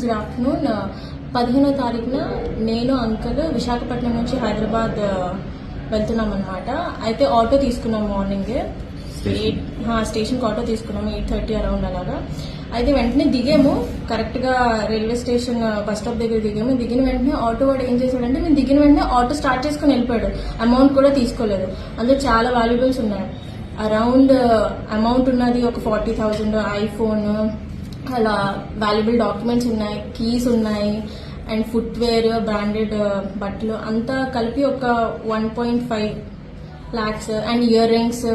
Good afternoon. పదిహేనో తారీఖున నేను అంకల్ విశాఖపట్నం నుంచి హైదరాబాద్ వెళ్తున్నాం అనమాట అయితే ఆటో తీసుకున్నాం మార్నింగ్. ఎయిట్ స్టేషన్కి ఆటో తీసుకున్నాము. ఎయిట్ థర్టీ అరౌండ్ అలాగా అయితే వెంటనే దిగాము. కరెక్ట్గా రైల్వే స్టేషన్ బస్ స్టాప్ దగ్గర దిగాము. దిగిన వెంటనే ఆటో వాడు ఏం చేశాడంటే మేము దిగిన వెంటనే ఆటో స్టార్ట్ చేసుకుని వెళ్ళిపోయాడు. అమౌంట్ కూడా తీసుకోలేదు. అందులో చాలా వాల్యుబుల్స్ ఉన్నాయి. అరౌండ్ అమౌంట్ ఉన్నది ఒక ఫార్టీ థౌజండ్ ఐఫోన్ అలా వాల్యుబుల్ డాక్యుమెంట్స్ ఉన్నాయి కీస్ ఉన్నాయి అండ్ ఫుట్వేర్ బ్రాండెడ్ బట్టలు అంతా కలిపి ఒక one point five lakhs and ear rings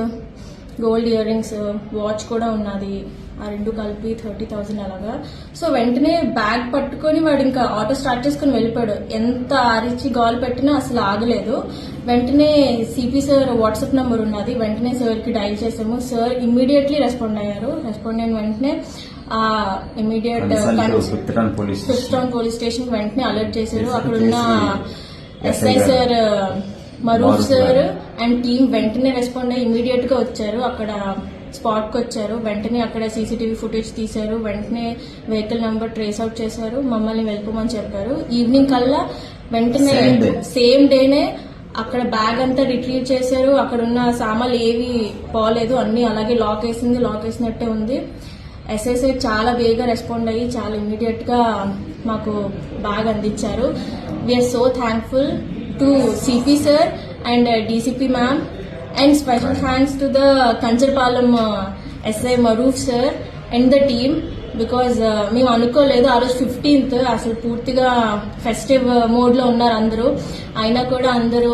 gold ear rings watch కూడా ఉన్నది. ఆ రెండు కలిపి థర్టీ థౌసండ్ అలాగా. సో వెంటనే బ్యాగ్ పట్టుకొని వాడు ఇంకా ఆటో స్టార్ట్ చేసుకుని వెళ్ళిపోయాడు. ఎంత ఆరిచి గాల్ పెట్టినా అసలు ఆగలేదు. వెంటనే సిపి సార్ వాట్సాప్ నెంబర్ ఉన్నది. వెంటనే సార్కి డైల్ చేసాము. సార్ ఇమ్మీడియట్లీ రెస్పాండ్ అయ్యారు. రెస్పాండ్ అయిన వెంటనే ఆ ఇమ్మీడియట్ ఉత్తరాన్ పోలీస్ స్టేషన్ వెంటనే అలర్ట్ చేశారు. చేసి అక్కడ ఉన్న SI sir Maroof sir. And team వెంటనే రెస్పాండ్ అయ్యి ఇమీడియట్గా వచ్చారు. అక్కడ స్పాట్కి వచ్చారు. వెంటనే అక్కడ సీసీటీవీ ఫుటేజ్ తీశారు. వెంటనే వెహికల్ నెంబర్ ట్రేస్ అవుట్ చేశారు. మమ్మల్ని వెళ్ళిపోమని చెప్పారు. ఈవినింగ్ కల్లా వెంటనే. సేమ్ డేనే అక్కడ బ్యాగ్ అంతా రిట్రీవ్ చేశారు. అక్కడ ఉన్న సామాన్లు ఏవి పోలేదు. అన్ని అలాగే లాక్ వేసింది. లాక్ వేసినట్టే ఉంది. ఎస్ఎస్ఐ చాలా వేగా రెస్పాండ్ అయ్యి చాలా ఇమీడియట్గా మాకు బాగా అందించారు. We are so thankful to CP sir and DCP ma'am and special thanks to the Kancharapalem SI Maroof sir and the team because మేము అనుకోలేదు. ఆ రోజు ఫిఫ్టీన్త్ అసలు పూర్తిగా ఫెస్టివ్ మోడ్లో ఉన్నారు అందరూ. అయినా కూడా అందరూ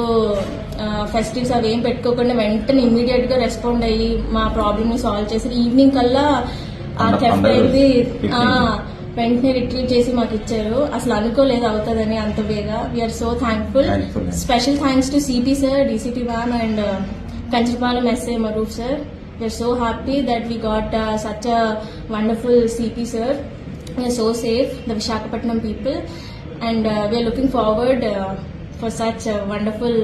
ఫెస్టివ్స్ అవి ఏం పెట్టుకోకుండా వెంటనే ఇమ్మీడియట్గా రెస్పాండ్ అయ్యి మా ప్రాబ్లమ్ని సాల్వ్ చేసి ఈవినింగ్ కల్లా ఆ పండ- థెఫ్ట్ పండగ అయింది రోజు ఆ, 15th. వెంటనే రిట్రీవ్ చేసి మాకు ఇచ్చారు. అసలు అనుకోలేదు అవుతుందని అంత బేగా we are so thankful. Special thanks to CP sir DCP ma'am and Kancharapalem SI Maroof sir we are so happy that we got such a wonderful CP sir we are so safe the Visakhapatnam people and we are looking forward for such wonderful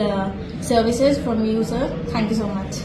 services from you sir thank you so much